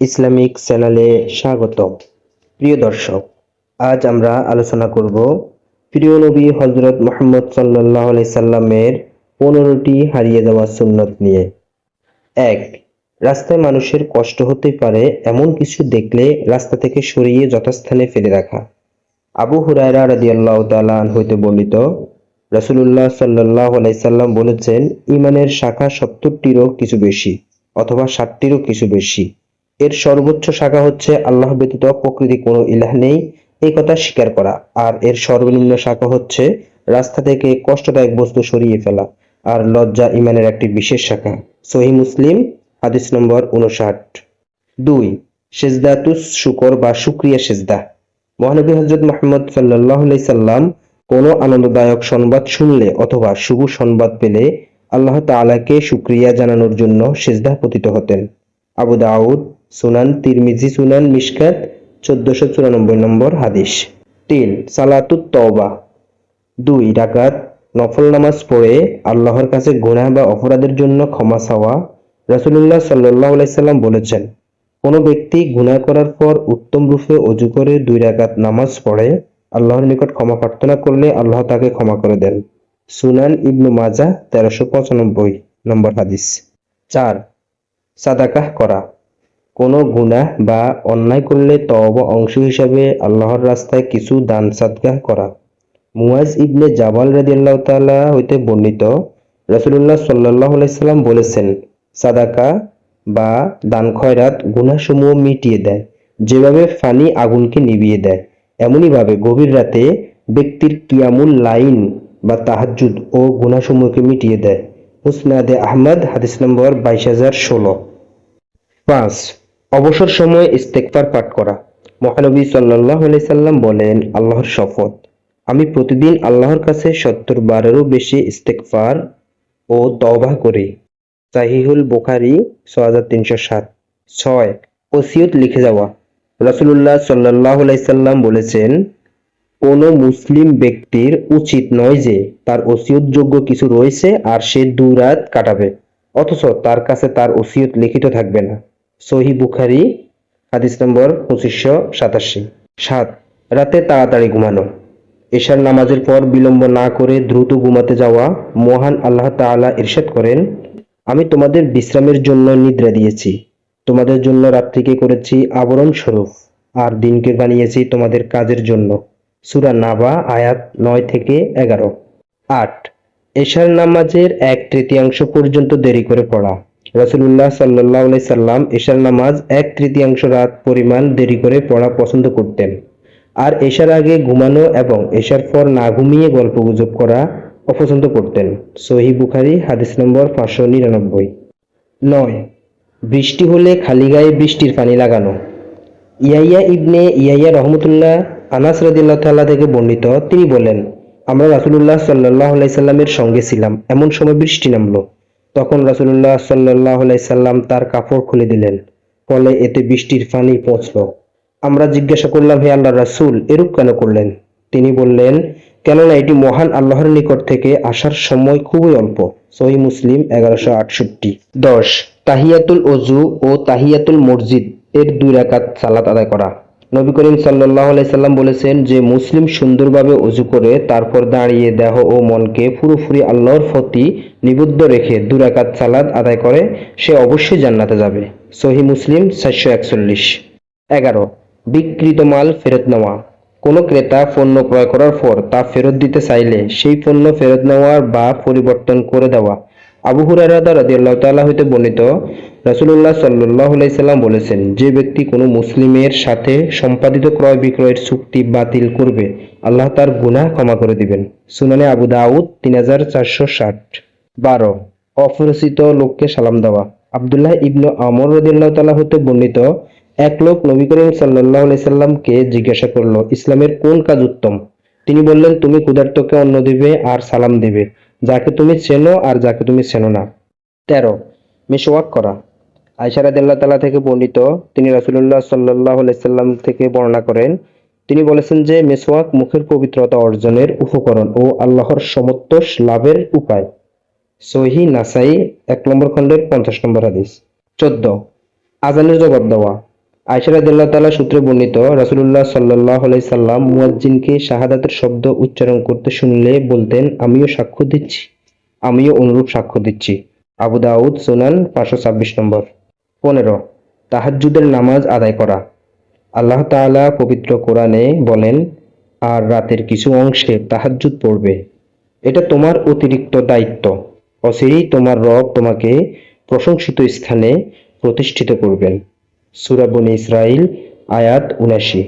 Islamic চ্যানেলে স্বাগতম। প্রিয় দর্শক, আজ আমরা আলোচনা করব প্রিয় নবী হজরত মোহাম্মদ আলাইহি সাল্লামের পনেরোটি হারিয়ে যাওয়া সুন্নত নিয়ে। এক, রাস্তায় মানুষের কষ্ট হতে পারে এমন কিছু দেখলে রাস্তা থেকে সরিয়ে যথাস্থানে ফেলে রাখা। আবু হুরায়রা রাদিয়াল্লাহু তাআলা আনহু হইতে বর্ণিত, রাসূলুল্লাহ সাল্লাল্লাহু আলাইহি সাল্লাম বলেছেন ঈমানের শাখা সত্তরটিরও কিছু বেশি অথবা ষাটটিরও কিছু বেশি। এর সর্বোচ্চ শাখা হচ্ছে আল্লাহ ব্যতীত প্রকৃতি কোনো ইলাহ নেই, এই কথা স্বীকার করা। আর এর সর্বনিম্ন শাখা হচ্ছে রাস্তা থেকে কষ্টদায়ক বস্তু সরিয়ে ফেলা আর লজ্জা ইমানের একটি বিশেষ শাখা। সহি মুসলিম, হাদিস নম্বর উনষাট দুই, সেজদাতুস শুকর বা শুক্রিয়া সেজদা। মহানবী হজরত মোহাম্মদ সাল্লাহ সাল্লাম কোনো আনন্দদায়ক সংবাদ শুনলে অথবা শুভ সংবাদ পেলে আল্লাহ তাআলাকে শুক্রিয়া জানানোর জন্য সেজদা পতিত হতেন। আবু দাউদ, সুনান, তিরমিজি, সুনান, মিশকাত, চোদ্দশো চুরানব্বই নম্বর হাদিস। তিন, সালাতুত তওবা। দুই ডাকাত নফল নামাজ পড়ে আল্লাহর কাছে গুনাহ বা অপরাধের জন্য ক্ষমা চাওয়া। রাসূলুল্লাহ সাল্লাল্লাহু আলাইহি সাল্লাম বলেছেন কোনো ব্যক্তি গুনাহ করার পর উত্তম রূপে অজু করে দুই রাকাত নামাজ পড়ে, আল্লাহর নিকট ক্ষমা প্রার্থনা করলে আল্লাহ তাকে ক্ষমা করে দেন। সুনান ইবনু মাজা, তেরোশো পঁচানব্বই নম্বর হাদিস। চার, সাদাকাহ করা। কোনো গুনাহ বা অন্যায় করলে তওব অংশ হিসাবে আল্লাহর রাস্তায় কিছু দান সাদগাহ করা। মুয়াজ ইবনে জাবাল রাদিয়াল্লাহু তাআলা হইতে বর্ণিত, রাসূলুল্লাহ সাল্লাল্লাহু আলাইহি সাল্লাম বলেছেন, সাদাকা বা দান খয়রাত গুনাহসমূহ মিটিয়ে দেয়, যেভাবে ফানি আগুনকে নিভিয়ে দেয়। এমনইভাবে গভীর রাতে ব্যক্তির কিয়ামুল লাইন বা তাহাজ্জুদ ও গুনাহসমূহকে মিটিয়ে দেয়। মুসনাদে আহমদ, হাদিস নম্বর বাইশ হাজার ষোলো। পাঁচ, অবসর সময়ে ইস্তেকফার পাঠ করা। মহানবী সাল্লাহ সাল্লাম বলেন, আল্লাহর শপথ। আমি প্রতিদিন আল্লাহর কাছে সত্তর বারেরও বেশি ইস্তেকফার ও তওবা করি। সাহিহুল বুখারি ছ হাজার তিনশো সাত। ছয়, ওসিয়ত লিখে যাওয়া রাসূলুল্লাহ সাল্লাহ সাল্লাম বলেছেন, কোনো মুসলিম ব্যক্তির উচিত নয় যে তার ওসিয়তযোগ্য কিছু রয়েছে আর সে দুরাত কাটাবে, অথচ তার কাছে তার ওসিয়ত লিখিত থাকবে না। সহি বুখারি, হাদিস নম্বর পঁচিশশো সাতাশি। সাত, রাতে তাড়াতাড়ি ঘুমানো। এশার নামাজের পর বিলম্ব না করে দ্রুত ঘুমাতে যাওয়া মহান আল্লাহ তাআলা ইরশাদ করেন আমি তোমাদের বিশ্রামের জন্য নিদ্রা দিয়েছি। তোমাদের জন্য রাত্রিকে করেছি আবরণ স্বরূপ, আর দিনকে বানিয়েছি তোমাদের কাজের জন্য। সূরা নাবা, আয়াত নয় থেকে এগারো। আট। এশার নামাজের এক তৃতীয়াংশ পর্যন্ত দেরি করে পড়া। রসুল্লাহ সাল্লাহ সাল্লাম এশার নামাজ এক তৃতীয়াংশ রাত পরিমাণ দেরি করে পড়া পছন্দ করতেন। আর এশার আগে ঘুমানো এবং এশার পর না ঘুমিয়ে গল্পগুজব করা অপছন্দ করতেন। সহি বুখারি, হাদিস নম্বর পাঁচশো নিরানব্বই। নয়, বৃষ্টি হলে খালি গায়ে বৃষ্টির পানি লাগানো। ইয়াইয়া ইবনে ইয়াইয়া রহমতুল্লাহ আনাস রাদিল্লাহ তাল্লাহ থেকে বর্ণিত, তিনি বলেন, আমরা রাসূলুল্লাহ সাল্লাহ সাল্লামের সঙ্গে ছিলাম, এমন সময় বৃষ্টি নামলো। তখন রাসূলুল্লাহ সাল্লাহ সাল্লাম তার কাপড় খুলে দিলেন, ফলে এতে বৃষ্টির পানি পৌঁছলো। আমরা জিজ্ঞাসা করলাম, হে আল্লাহ রাসূল, এরূপ কেন করলেন? তিনি বললেন কেননা এটি মহান আল্লাহর নিকট থেকে আসার সময় খুবই অল্প। সহি মুসলিম এগারোশো আটষট্টি। দশ, তাহিয়াতুল অজু ও তাহিয়াতুল মসজিদ এর দুই রাকাত সালাত আদায় করা। নবী করিম সাল্লাহ সাল্লাম বলেছেন যে, মুসলিম সুন্দরভাবে অজু করে তারপর দাঁড়িয়ে দেহ ও মনকে পুরোপুরি আল্লাহর ফতি নিবদ্ধ রেখে দুরাকাত সালাদ আদায় করে, সে অবশ্যই জান্নাতে যাবে। সহি মুসলিম সাতশো একচল্লিশ। এগারো বিকৃত মাল ফেরত নেওয়া কোনো ক্রেতা পণ্য ক্রয় করার পর তা ফেরত দিতে চাইলে সেই পণ্য ফেরত নেওয়ার বা পরিবর্তন করে দেওয়া। আবু হুরায়রা রাদিয়াল্লাহু তাআলা হইতে বর্ণিত, রাসূলুল্লাহ সাল্লাল্লাহু আলাইহি সাল্লাম বলেছেন, যে ব্যক্তি কোনো মুসলিমের সাথে সম্পাদিত ক্রয় বিক্রয়ের চুক্তি বাতিল করবে, আল্লাহ তার গুনাহ ক্ষমা করে দিবেন। সুনানে আবু দাউদ তিন হাজার চারশো ষাট। বারো, অপরিচিত লোককে সালাম দেওয়া। আবদুল্লাহ ইবনু আমর রাদিয়াল্লাহু তাআলা হতে বর্ণিত এক লোক নবী করিম আলাইহি সাল্লামকে জিজ্ঞাসা করল, ইসলামের কোন কাজ উত্তম? তিনি বললেন, তুমি ক্ষুধার্তকে অন্ন দিবে আর সালাম দিবে, যাকে তুমি চেনো আর যাকে তুমি চেনো না। তেরো মিসওয়াক করা। আয়সা রাদিয়াল্লাহু তাআলা থেকে বর্ণিত, তিনি রাসূলুল্লাহ আলাইহি সাল্লাম থেকে বর্ণনা করেন, তিনি বলেছেন যে মেসওয়াক মুখের পবিত্রতা অর্জনের উপকরণ ও আল্লাহর সমত্বস লাভের উপায়। সহি নাসাই এক নম্বর খণ্ডের পঞ্চাশ নম্বর হাদিস। চোদ্দ আজানের জবাব দেওয়া। আয়সা রাদিয়াল্লাহু তাআলা সূত্রে বর্ণিত, রাসূলুল্লাহ সাল্লাল্লাহু আলাইহি সাল্লাম মুয়াজ্জিনকে শাহাদাতের শব্দ উচ্চারণ করতে শুনলে বলতেন, আমিও সাক্ষ্য দিচ্ছি, আমিও অনুরূপ সাক্ষ্য দিচ্ছি। আবু দাউদ সোনান পাঁচশো ছাব্বিশ নম্বর। পনেরো, তাহাজ্জুদের নামাজ আদায় করা। আল্লাহ তাআলা পবিত্র কোরআনে বলেন, আর রাতের কিছু অংশে তাহাজ্জুদ পড়বে। এটা তোমার অতিরিক্ত দায়িত্ব। অচিরেই তোমার রব তোমাকে প্রশংসিত স্থানে প্রতিষ্ঠিত করবেন। সূরা বনী ইসরাইল আয়াত উনাশি।